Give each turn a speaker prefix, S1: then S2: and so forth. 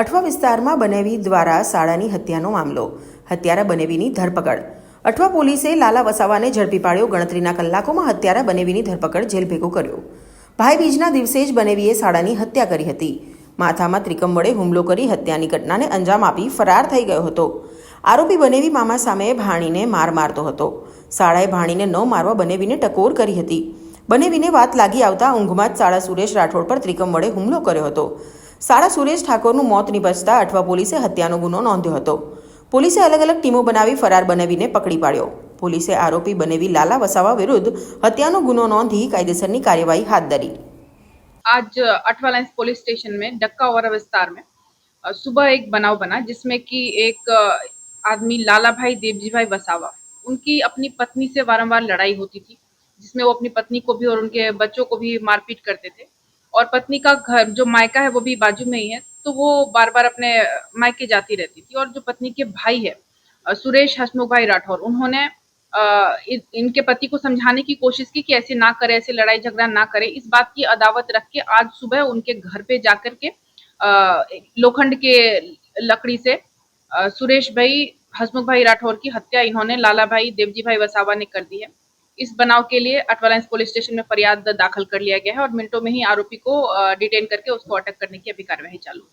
S1: અઠવા વિસ્તારમાં બનેવી દ્વારા શાળાની હત્યાનો મામલો, હત્યારા બનેવીની ધરપકડ. અઠવા પોલીસે લાલા વસાવાને ઝડપી પાડ્યો, ગણતરીના કલાકોમાં હત્યારા બનેવીની ધરપકડ જેલ ભેગો કર્યો. ભાઈબીજના દિવસે જ બનેવીએ શાળાની હત્યા કરી હતી. માથામાં ત્રિકમ વડે હુમલો કરી હત્યાની ઘટનાને અંજામ આપી ફરાર થઈ ગયો હતો. આરોપી બનેવી મામા સામે ભાણીને માર મારતો હતો. શાળાએ ભાણીને ન મારવા બનેવીને ટકોર કરી હતી. બનેવીને વાત લાગી આવતા ઊંઘમાં જ શાળા સુરેશ રાઠોડ પર ત્રિકમ વડે હુમલો કર્યો હતો શાળા સુરેશ ઠાકોરનું મોત નિપજતા અઠવા પોલીસે હત્યાનો ગુનો નોંધ્યો હતો પોલીસે અલગ અલગ ટીમો બનાવી ફરાર બનેવીને પકડી પાડ્યો પોલીસે આરોપી બનેવી લાલા વસાવા વિરુદ્ધ હત્યાનો ગુનો નોંધી કાયદેસરની કાર્યવાહી હાથ ધરી
S2: आज अठवा लाइन्स पुलिस स्टेशन में डक्का और विस्तार में अ, सुबह एक बनाव बना जिसमें कि एक अ, आदमी लाला भाई देवजी भाई वसावा उनकी अपनी पत्नी से वारंवार लड़ाई होती थी जिसमें वो अपनी पत्नी को भी और उनके बच्चों को भी मारपीट करते थे। और पत्नी का घर जो मायका है वो भी बाजू में ही है तो वो बार बार अपने मायके जाती रहती थी। और जो पत्नी के भाई है सुरेश हसमुख भाई राठौर उन्होंने अ, इ- इनके पति को समझाने की कोशिश की कि ऐसे ना करे ऐसे लड़ाई झगड़ा ना करे। इस बात की अदावत रख के आज सुबह उनके घर पे जाकर के लोखंड के लकड़ी से सुरेश भाई हसमुख भाई राठौर की हत्या इन्होंने लाला भाई देवजी भाई वसावा ने कर दी है। इस बनाव के लिए अटवालाइंस पुलिस स्टेशन में फरियाद दाखिल कर लिया गया है और मिनटों में ही आरोपी को अ, डिटेन करके उसको अटक करने की अभी कार्यवाही चालू है